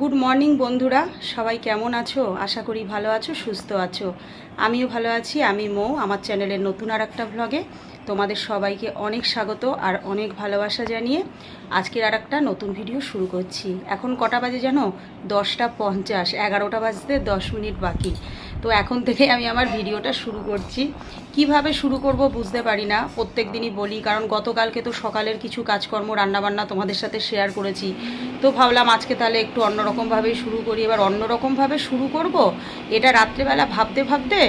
Good morning বন্ধুরা। সবাই কেমন আছো? আশা করি ভালো আছো, সুস্থ আছো। আমিও ভালো আছি। আমি মৌ, আমার চ্যানেলের নতুন আর একটা ভ্লগে তোমাদের সবাইকে অনেক স্বাগত আর অনেক ভালোবাসা জানিয়ে আজকের আর একটা নতুন ভিডিও শুরু করছি। এখন কটা বাজে জানো? দশটা পঞ্চাশ, এগারোটা বাজতে দশ মিনিট বাকি। তো এখন থেকে আমি আমার ভিডিওটা শুরু করছি। কীভাবে শুরু করব বুঝতে পারি না, প্রত্যেক দিনই বলি, কারণ গতকালকে তো সকালের কিছু কাজকর্ম, রান্নাবান্না তোমাদের সাথে শেয়ার করেছি। তো ভাবলাম আজকে তাহলে একটু অন্যরকমভাবেই শুরু করি। এবার অন্যরকমভাবে শুরু করব? এটা রাত্রেবেলা ভাবতে ভাবতে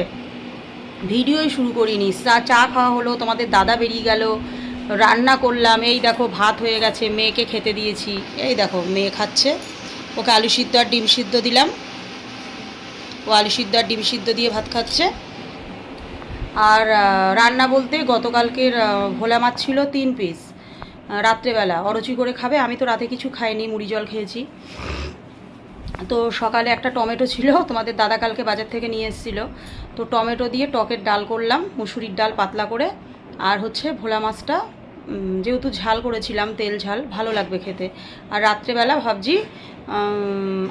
ভিডিওই শুরু করিনি। চা চা খাওয়া হলো, তোমাদের দাদা বেরিয়ে গেল, রান্না করলাম, এই দেখো ভাত হয়ে গেছে, মেয়েকে খেতে দিয়েছি। এই দেখো, মেয়ে খাচ্ছে, ওকে আলু সিদ্ধ আর ডিম সিদ্ধ দিলাম। ও আলু সিদ্ধ আর ডিম সিদ্ধ দিয়ে ভাত খাচ্ছে। আর রান্না বলতে গতকালকের ভোলা মাছ ছিল তিন পিস রাত্রেবেলা। অরচি করে খাবে, আমি তো রাতে কিছু খাইনি, মুড়ি জল খেয়েছি। তো সকালে একটা টমেটো ছিল, তোমাদের দাদা কালকে বাজার থেকে নিয়ে এসেছিল। তো টমেটো দিয়ে টকের ডাল করলাম, মুসুরির ডাল পাতলা করে। আর হচ্ছে ভোলা মাছটা যেহেতু ঝাল করেছিলাম, তেল ঝাল, ভালো লাগবে খেতে। আর রাত্রেবেলা ভাবছি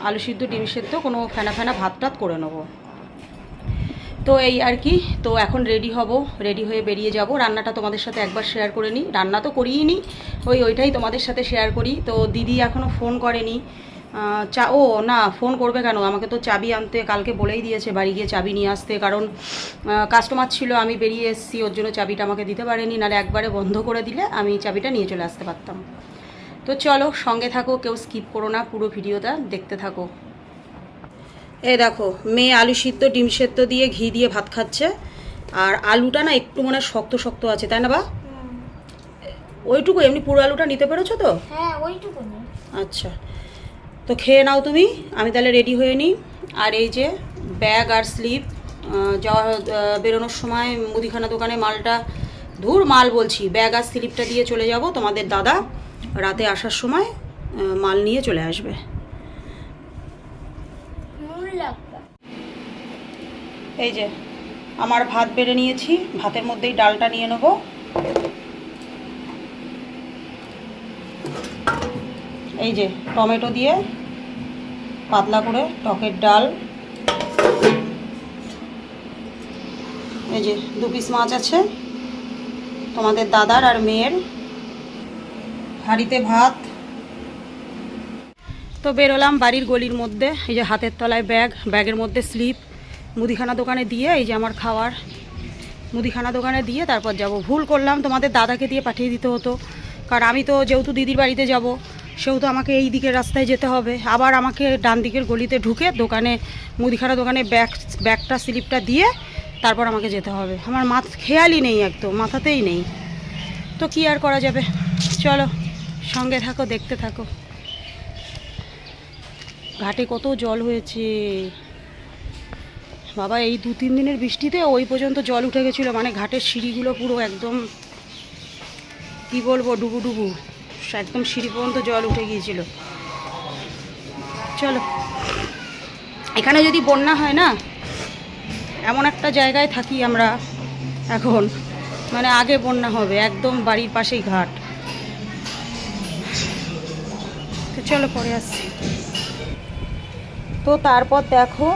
আলু সিদ্ধ, ডিম সেদ্ধ, কোনো ফেনা ফেনা ভাত টাত করে নেব। তো এই আর কি, তো এখন রেডি হব রেডি হয়ে বেরিয়ে যাব। রান্নাটা তোমাদের সাথে একবার শেয়ার করে নিই। রান্না তো করিই নি, ওই ওইটাই তোমাদের সাথে শেয়ার করি। তো দিদি এখনও ফোন করেনি। চা ও না ফোন করবে কেন? আমাকে তো চাবি আনতে কালকে বলেই দিয়েছে বাড়ি গিয়ে চাবি নিয়ে আসতে কারণ কাস্টমার ছিল আমি বেরিয়ে এসেছি ওর জন্য চাবিটা আমাকে দিতে পারেনি নাহলে একবারে বন্ধ করে দিলে আমি চাবিটা নিয়ে চলে আসতে পারতাম। তো চলো সঙ্গে থাকো কেউ স্কিপ করো না পুরো ভিডিওটা দেখতে থাকো। এই দেখো মেয়ে আলু সিদ্ধ ডিম সেদ্ধ দিয়ে ঘি দিয়ে ভাত খাচ্ছে আর আলুটা না একটু মনে শক্ত শক্ত আছে তাই না বা? ওইটুকু এমনি পুরো আলুটা নিতে পেরেছ তো? হ্যাঁ ওইটুকুনি আচ্ছা। তো খেয়ে নাও তুমি, আমি তাহলে রেডি হয়ে নিই। আর এই যে ব্যাগ আর স্লিপ যাওয়া বেরোনোর সময় মুদিখানা দোকানে মালটা ধুর, মাল বলছি ব্যাগ আর স্লিপটা দিয়ে চলে যাব তোমাদের দাদা। রাতে আসার সময় মাল নিয়ে চলে আসবে। এই যে, আমার ভাত বেড়ে নিয়েছি, ভাতের মধ্যেই ডালটা নিয়ে নেব। এই যে টমেটো দিয়ে পাতলা করে টকের ডাল। এই যে দু পিস মাছ আছে। তোমাদের দাদার আর মেয়ের। হাঁড়িতে ভাত। তো বেরোলাম বাড়ির গলির মধ্যে। এই যে হাতের তলায় ব্যাগ, ব্যাগের মধ্যে স্লিপ। মুদিখানা দোকানে দিয়ে এই যে আমার খাওয়ার। মুদিখানা দোকানে দিয়ে তারপর যাব। ভুল করলাম, তোমাদের দাদাকে দিয়ে পাঠিয়ে দিতে হতো। কারণ আমি তো যেহেতু দিদির বাড়িতে যাব সেহেতু আমাকে এই দিকের রাস্তায় যেতে হবে। আবার আমাকে ডান দিকের গলিতে ঢুকে দোকানে, মুদিখানা দোকানে ব্যাগ, ব্যাগটা, স্লিপটা দিয়ে তারপর আমাকে যেতে হবে। আমার মাথ খেয়ালই নেই একদম, মাথাতেই নেই। তো কি আর করা যাবে? চলো, সঙ্গে থাকো, দেখতে থাকো। ঘাটে কত জল হয়েছে। বাবা, এই দু তিন দিনের বৃষ্টিতে ওই পর্যন্ত জল উঠে গেছিল। মানে ঘাটের সিঁড়িগুলো পুরো একদম, কি বলব ডুবু ডুবু একদম সিঁড়ি পর্যন্ত জল উঠে গিয়েছিল। চলো। এখানে যদি বন্যা হয় না, এমন একটা জায়গায় থাকি আমরা এখন মানে আগে বন্যা হবে, একদম বাড়ির পাশেই ঘাট। তো চলো পরে আসছি। তো তারপর দেখো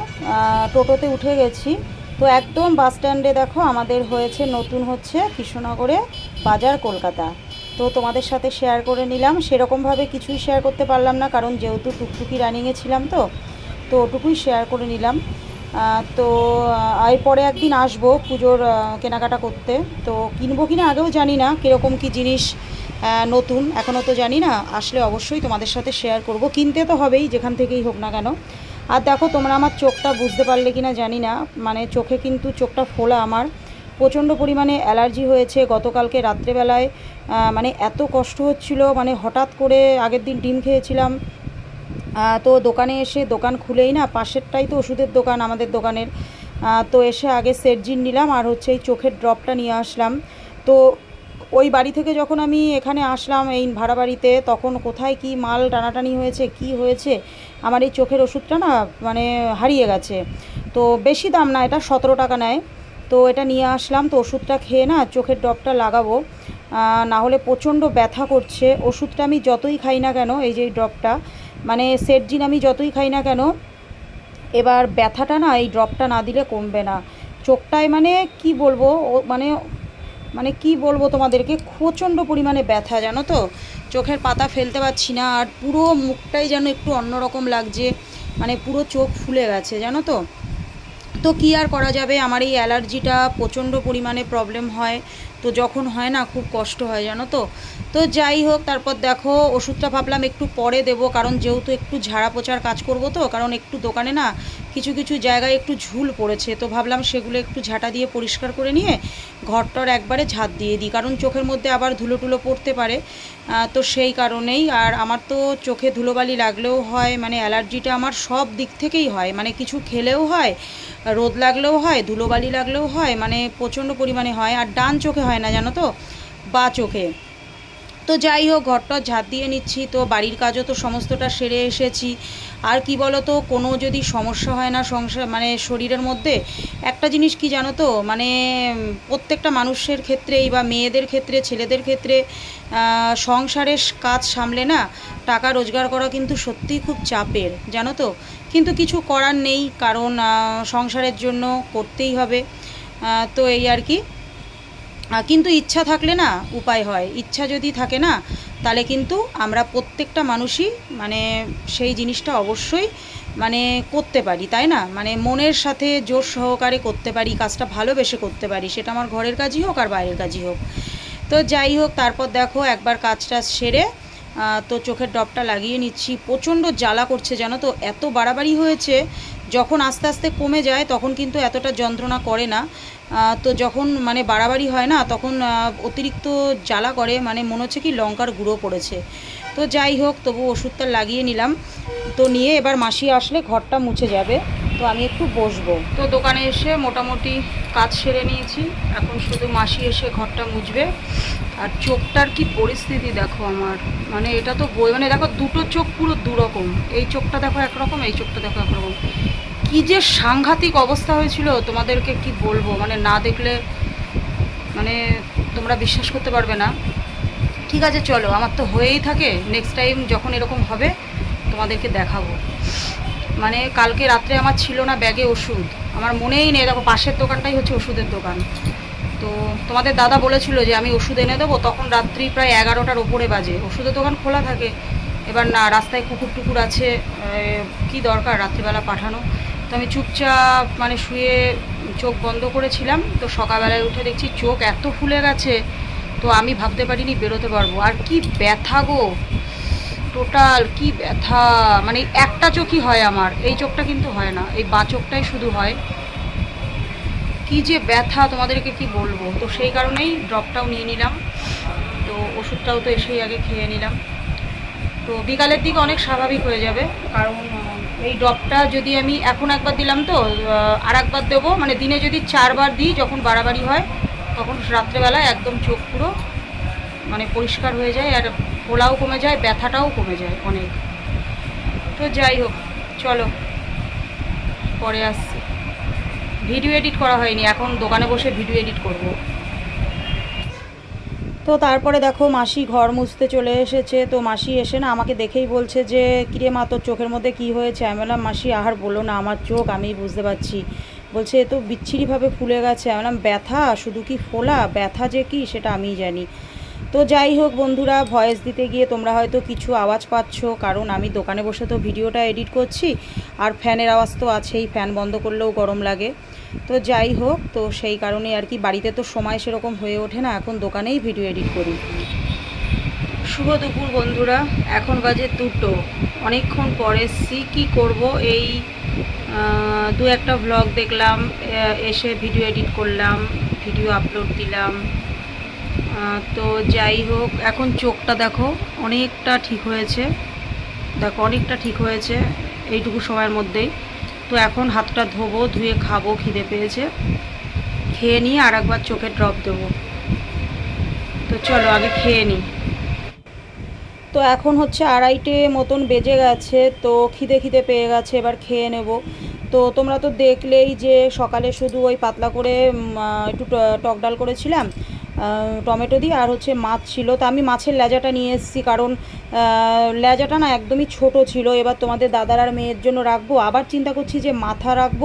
টোটোতে উঠে গেছি। তো একদম বাস স্ট্যান্ডে দেখো, আমাদের হয়েছে নতুন হচ্ছে কৃষ্ণনগরে বাজার কলকাতা। তো তোমাদের সাথে শেয়ার করে নিলাম। সেরকমভাবে কিছুই শেয়ার করতে পারলাম না, কারণ যেহেতু টুকটুকি রানিংয়ে ছিলাম তো তো ওটুকুই শেয়ার করে নিলাম। তো এরপরে একদিন আসব পুজোর কেনাকাটা করতে। তো কিনবো কিনা আগেও জানি না কীরকম কী জিনিস নতুন এখনও তো জানি না। আসলে অবশ্যই তোমাদের সাথে শেয়ার করব। কিনতে তো হবেই, যেখান থেকেই হোক না কেন। আর দেখো, তোমরা আমার চোখটা বুঝতে পারলে কি না জানি না। মানে চোখে কিন্তু চোখটা ফোলা আমার। প্রচণ্ড পরিমাণে অ্যালার্জি হয়েছে। গতকালকে রাত্রেবেলায় মানে এত কষ্ট হচ্ছিল মানে হঠাৎ করে আগের দিন ডিম খেয়েছিলাম। তো দোকানে এসে দোকান খুলেই না, পাশেরটাই তো ওষুধের দোকান, আমাদের দোকানের। তো এসে আগে সেটজিন নিলাম আর হচ্ছে এই চোখের ড্রপটা নিয়ে আসলাম। তো ওই বাড়ি থেকে যখন আমি এখানে আসলাম এই ভাড়া বাড়িতে তখন কোথায় কি মাল টানাটানি হয়েছে, কি হয়েছে, আমার এই চোখের ওষুধটা না মানে হারিয়ে গেছে। তো বেশি দাম না, এটা সতেরো টাকা নেয়। তো এটা নিয়ে আসলাম, তো ওষুধটা খেয়ে না চোখের ড্রপটা লাগাবো। না হলে প্রচণ্ড ব্যথা করছে। ওষুধটা আমি যতই খাই না কেন, এই যে ড্রপটা মানে সেটজিন আমি যতই খাই না কেন, এবার ব্যথাটা না এই ড্রপটা না দিলে কমবে না। চোখটায় মানে কি বলব মানে মানে কি বলব তোমাদেরকে, প্রচণ্ড পরিমাণে ব্যথা, জানো তো? চোখের পাতা ফেলতে পারছি না, আর পুরো মুখটাই যেন একটু অন্যরকম লাগছে মানে পুরো চোখ ফুলে গেছে, জানো তো? তো কী আর করা যাবে? আমার এই অ্যালার্জিটা প্রচণ্ড পরিমাণে প্রবলেম হয়। তো যখন হয় না, খুব কষ্ট হয়, জানো তো? তো যাই হোক, তারপর দেখো, ওষুধটা ভাবলাম একটু পরে দেবো, কারণ যেহেতু একটু ঝাড়া পোছার কাজ করব তো, কারণ একটু দোকানে না কিছু কিছু জায়গায় একটু ঝুল পড়েছে। তো ভাবলাম সেগুলো একটু ঝাঁটা দিয়ে পরিষ্কার করে নিয়ে ঘরটর একবারে ঝাঁট দিয়ে দিই, কারণ চোখের মধ্যে আবার ধুলো টুলো পড়তে পারে। তো সেই কারণেই, আর আমার তো চোখে ধুলোবালি লাগলেও হয় মানে অ্যালার্জিটা আমার সব দিক থেকেই হয় মানে কিছু খেলেও হয় রোদ লাগলেও হয়, ধুলোবালি লাগলেও হয় মানে প্রচণ্ড পরিমাণে হয়, আর ডান চোখে হয় না, জানো তো? বা চোখে। তো যাই হোক, ঘরটা ঝাঁপ দিয়ে নিচ্ছি, তো বাড়ির কাজও তো সমস্তটা সেরে এসেছি। আর কি বলো তো কোনো যদি সমস্যা হয় না সংসার মানে শরীরের মধ্যে, একটা জিনিস কি জানো তো মানে প্রত্যেকটা মানুষের ক্ষেত্রেই বা মেয়েদের ক্ষেত্রে, ছেলেদের ক্ষেত্রে সংসারের কাজ সামলে না, টাকা রোজগার করা কিন্তু সত্যিই খুব চাপের, জানো তো? কিন্তু কিছু করার নেই, কারণ সংসারের জন্য করতেই হবে। তো এই আর কি। কিন্তু ইচ্ছা থাকলে না উপায় হয়। ইচ্ছা যদি থাকে না, তাহলে কিন্তু আমরা প্রত্যেকটা মানুষই মানে সেই জিনিসটা অবশ্যই মানে করতে পারি, তাই না? মানে মনের সাথে জোর সহকারে করতে পারি, কাজটা ভালোবেসে করতে পারি, সেটা আমার ঘরের কাজই হোক আর বাইরের কাজই হোক। তো যাই হোক, তারপর দেখো একবার কাজটা সেরে তো চোখের ড্রপটা লাগিয়ে নিচ্ছি। প্রচণ্ড জ্বালা করছে, জানো তো? এত বাড়াবাড়ি হয়েছে, যখন আস্তে আস্তে কমে যায়, তখন কিন্তু এতটা যন্ত্রণা করে না। তো যখন মানে বাড়াবাড়ি হয় না, তখন অতিরিক্ত জ্বালা করে মানে মনে হচ্ছে কি লঙ্কার গুঁড়ো পড়েছে। তো যাই হোক, তবু ওষুধটা লাগিয়ে নিলাম। তো নিয়ে এবার মাসি আসলে ঘরটা মুছে যাবে। তো আমি একটু বসবো। তো দোকানে এসে মোটামুটি কাজ সেরে নিয়েছি। এখন শুধু মাসি এসে ঘরটা মুছবে। আর চোখটার কি পরিস্থিতি দেখো আমার। মানে এটা তো বই মানে দেখো দুটো চোখ পুরো দুরকম। এই চোখটা দেখো একরকম, এই চোখটা দেখো একরকম। কি যে সাংঘাতিক অবস্থা হয়েছিল, তোমাদেরকে কি বলব? মানে না দেখলে মানে তোমরা বিশ্বাস করতে পারবে না। ঠিক আছে, চলো। আমার তো হয়েই থাকে। নেক্সট টাইম যখন এরকম হবে, তোমাদেরকে দেখাবো। মানে কালকে রাত্রে আমার ছিল না ব্যাগে ওষুধ। আমার মনেই নেই, দেখো পাশের দোকানটাই হচ্ছে ওষুধের দোকান। তো তোমাদের দাদা বলেছিল যে আমি ওষুধ এনে দেবো, তখন রাত্রি প্রায় এগারোটার ওপরে বাজে। ওষুধের দোকান খোলা থাকে। এবার না, রাস্তায় কুকুর টুকুর আছে কি দরকার রাত্রিবেলা পাঠানো? তো আমি চুপচাপ মানে শুয়ে চোখ বন্ধ করেছিলাম, তো সকালবেলায় উঠে দেখছি চোখ এত ফুলে গেছে, তো আমি ভাবতে পারিনি বেরোতে পারব। আর কি ব্যথা গো! টোটাল কি ব্যথা? মানে একটা চোখই হয় আমার, এই চোখটা কিন্তু হয় না, এই বা চোখটাই শুধু হয়। কি যে ব্যথা তোমাদেরকে কি বলব? তো সেই কারণেই ড্রপটাও নিয়ে নিলাম, তো ওষুধটাও তো এসেই আগে খেয়ে নিলাম। তো বিকালের দিকে অনেক স্বাভাবিক হয়ে যাবে, কারণ এই ড্রপটা যদি আমি এখন একবার দিলাম তো আর একবার দেবো মানে দিনে যদি চারবার দিই যখন বাড়াবাড়ি হয়, তখন রাত্রেবেলায় একদম চোখ পুরো মানে পরিষ্কার হয়ে যায়, আর ফোলাও কমে যায়, ব্যথাটাও কমে যায় অনেক। তো যাই হোক, চলো, পরে আসছি। ভিডিও এডিট করা হয়নি, এখন দোকানে বসে ভিডিও এডিট করব। তো তারপরে দেখো, মাসি ঘর মুছতে চলে এসেছে। তো মাসি এসে না আমাকে দেখেই বলছে যে, কিরে মা, তোর চোখের মধ্যে কি হয়েছে? আমি বললাম, মাসি, আহার বলো না, আমার চোখ, আমি বুঝতে পারছি। বলছে, এ তো বিচ্ছিরিভাবে ফুলে গেছে। আমি বললাম, ব্যথা? শুধু কি ফোলা? ব্যথা যে কি, সেটা আমিই জানি। তো যাই হোক বন্ধুরা ভয়েস দিতে গিয়ে তোমরা হয়তো কিছু আওয়াজ পাচ্ছ, কারণ আমি দোকানে বসে তো ভিডিওটা এডিট করছি, আর ফ্যানের আওয়াজ তো আছেই, ফ্যান বন্ধ করলেও গরম লাগে। তো যাই হোক, তো সেই কারণে আর কি, বাড়িতে তো সময় সেরকম হয়ে ওঠে না, এখন দোকানেই ভিডিও এডিট করি। শুভ দুপুর বন্ধুরা, এখন বাজে দুটো। অনেকক্ষণ পরে এসছি, কী করব? এই দু একটা ভ্লগ দেখলাম এসে ভিডিও এডিট করলাম ভিডিও আপলোড দিলাম। তো যাই হোক, এখন চোখটা দেখো, অনেকটা ঠিক হয়েছে। দেখো, অনেকটা ঠিক হয়েছে, এইটুকু সময়ের মধ্যেই। তো এখন হাতটা ধোবো, ধুয়ে খাব, খিদে পেয়েছে। খেয়ে নিয়ে আর একবার চোখে ড্রপ দেবো। তো চলো, আগে খেয়ে নিই। তো এখন হচ্ছে আড়াইটে মতন বেজে গেছে, তো খিদে খিদে পেয়ে গেছে, এবার খেয়ে নেব। তো তোমরা তো দেখলেই যে সকালে শুধু ওই পাতলা করে একটু টক ডাল করেছিলাম টমেটো দিই আর হচ্ছে মাছ ছিল। তো আমি মাছের লেজাটা নিয়ে এসেছি কারণ লেজাটা না একদমই ছোট ছিল। এবার তোমাদের দাদার আর মেয়ের জন্য রাখব। আবার চিন্তা করছি যে মাথা রাখব,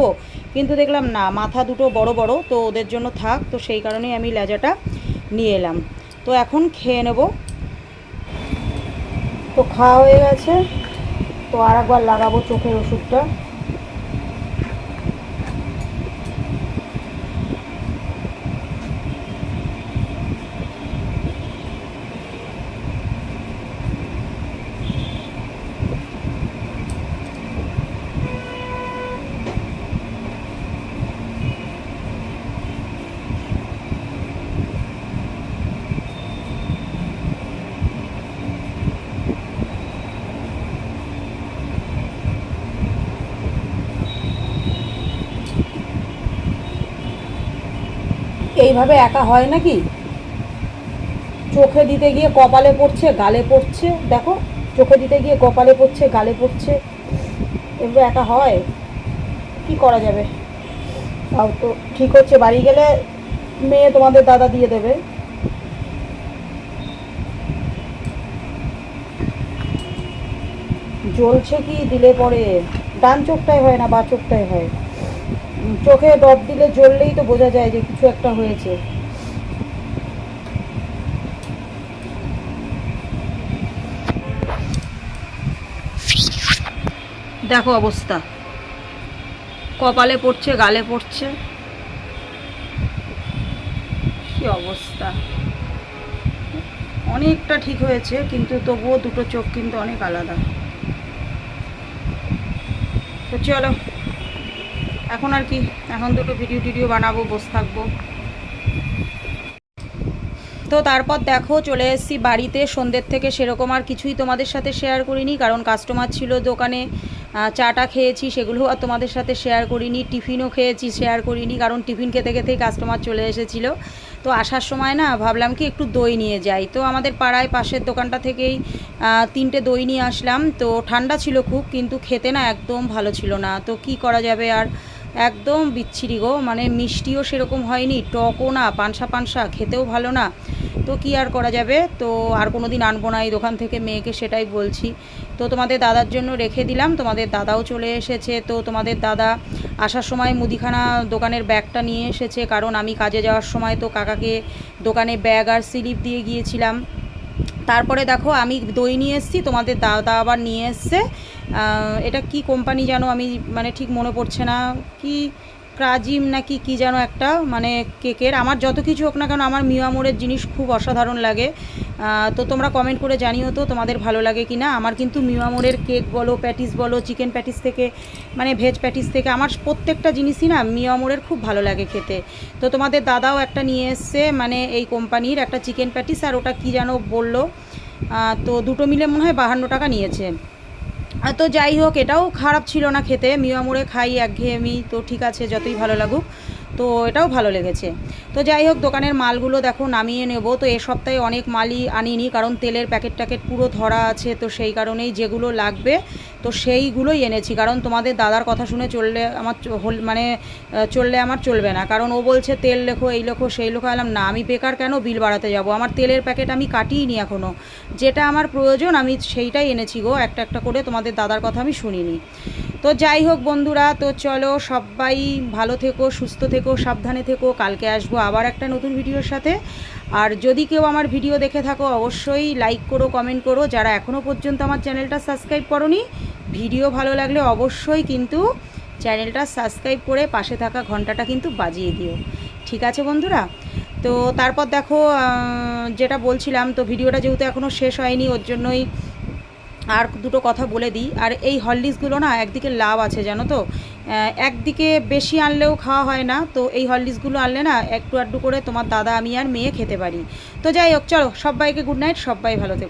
কিন্তু দেখলাম না, মাথা দুটো বড় বড়, তো ওদের জন্য থাক। তো সেই কারণেই আমি লেজাটা নিয়ে এলাম। তো এখন খেয়ে নেব। তো খাওয়া হয়ে গেছে। তো আর একবার লাগাবো চোখের ওষুধটা। এইভাবে একা হয় নাকি? চোখে দিতে গিয়ে কপালে পড়ছে, গালে পড়ছে। দেখো, চোখে দিতে গিয়ে কপালে পড়ছে, গালে পড়ছে। এগুলো একা হয়? কি করা যাবে? তাও তো ঠিক হচ্ছে, বাড়ি গেলে মেয়ে তোমাদের দাদা দিয়ে দেবে। জ্বলছে কি, দিলে পরে? ডান চোখটাই হয় না বা চোখটাই হয়? চোখে ডট দিলে জ্বললেই তো বোঝা যায় যে কিছু একটা হয়েছে। দেখো অবস্থা। কপালে পড়ছে, গালে পড়ছে। কি অবস্থা। অনেকটা ঠিক হয়েছে, কিন্তু তবুও দুটো চোখ কিন্তু অনেক আলাদা। চলো এখন আর কি, এখন দুটো ভিডিও টিডিও বানাবো, বসে থাকব। তো তারপর দেখো, চলে এসেছি বাড়িতে। সন্ধ্যের থেকে সেরকম আর কিছুই তোমাদের সাথে শেয়ার করিনি, কারণ কাস্টমার ছিল দোকানে চাটা খেয়েছি, সেগুলো আর তোমাদের সাথে শেয়ার করিনি, টিফিনও খেয়েছি শেয়ার করিনি, কারণ টিফিন খেতে খেতেই কাস্টমার চলে এসেছিল। তো আসার সময় না, ভাবলাম কি একটু দই নিয়ে যাই। তো আমাদের পাড়ায় পাশের দোকানটা থেকেই তিনটে দই নিয়ে আসলাম। তো ঠান্ডা ছিল খুব, কিন্তু খেতে না একদম ভালো ছিল না। তো কি করা যাবে আর একদম বিচ্ছিরি গো মানে মিষ্টিও সেরকম হয়নি, টকও না, পানসা পানসা, খেতেও ভালো না। তো কি আর করা যাবে? তো আর কোনো দিন আনব না এই দোকান থেকে মেয়েকে, সেটাই বলছি। তো তোমাদের দাদার জন্য রেখে দিলাম, তোমাদের দাদাও চলে এসেছে। তো তোমাদের দাদা আসার সময় মুদিখানা দোকানের ব্যাগটা নিয়ে এসেছে, কারণ আমি কাজে যাওয়ার সময় তো কাকাকে দোকানে ব্যাগ আর স্লিপ দিয়ে গিয়েছিলাম। তারপরে দেখো, আমি দই নিয়ে এসেছি, তোমাদের দাদা আবার নিয়ে এসছে। এটা কি কোম্পানি জানো? আমি মানে ঠিক মনে পড়ছে না। কি ক্রাজিম নাকি কি যেন একটা মানে কেকের। আমার যত কিছু হোক না কেন, আমার মিয়ামোরের জিনিস খুব অসাধারণ লাগে। তো তোমরা কমেন্ট করে জানিও তো, তোমাদের ভালো লাগে কি না আমার কিন্তু মিয়ামোরের কেক বলো, প্যাটিস বলো, চিকেন প্যাটিস থেকে মানে ভেজ প্যাটিস থেকে, আমার প্রত্যেকটা জিনিসই না মিয়ামোরের খুব ভালো লাগে খেতে। তো তোমাদের দাদাও একটা নিয়ে এসছে মানে এই কোম্পানির একটা চিকেন প্যাটিস, আর ওটা কি যেন বলল তো দুটো মিলে মনে হয় বাহান্ন টাকা নিয়েছে। তো যাই হোক, এটাও খারাপ ছিল না খেতে। মিওয়ামুড়ে খাই একঘেয়েমি, তো ঠিক আছে, যতই ভালো লাগুক। তো এটাও ভালো লেগেছে। তো যাই হোক, দোকানের মালগুলো দেখো নামিয়ে নেব। তো এ সপ্তাহে অনেক মালই আনিনি, কারণ তেলের প্যাকেট ট্যাকেট পুরো ধরা আছে, তো সেই কারণেই যেগুলো লাগবে, তো সেইগুলোই এনেছি। কারণ তোমাদের দাদার কথা শুনে চললে আমার মানে চললে আমার চলবে না। কারণ ও বলছে, তেল লেখো, এই লেখো, সেই লেখো। এলাম না, আমি বেকার কেন বিল বাড়াতে যাব? আমার তেলের প্যাকেট আমি কাটিইনি এখনও যেটা আমার প্রয়োজন, আমি সেইটাই এনেছি গো। একটা একটা করে তোমাদের দাদার কথা আমি শুনিনি। তো যাই হোক বন্ধুরা, তো চলো সবাই ভালো থেকো, সুস্থ থেকো, সাবধানে থেকো, কালকে আসব আবার একটা নতুন ভিডিওর সাথে। আর যদি কেউ আমার ভিডিও দেখে থাকো, অবশ্যই লাইক করো কমেন্ট করো। যারা এখনও পর্যন্ত আমার চ্যানেলটা সাবস্ক্রাইব করনি, ভিডিও ভালো লাগলে অবশ্যই কিন্তু চ্যানেলটা সাবস্ক্রাইব করে পাশে থাকা ঘন্টাটা কিন্তু বাজিয়ে দিও। ঠিক আছে বন্ধুরা? তো তারপর দেখো যেটা বলছিলাম, তো ভিডিওটা যেহেতু এখনও শেষ হয়নি, ওর জন্যই আর দুটো কথা বলে দিই। আর এই হরলিক্সগুলো না একদিকে লাভ আছে, জানো তো? একদিকে বেশি আনলেও খাওয়া হয় না, তো এই হরলিক্সগুলো আনলে না একটু আড্ডু করে তোমার দাদা, আমি আর মেয়ে খেতে পারি। তো যাই হোক, চলো, সবাইকে গুড নাইট সবাই ভালো থেকো।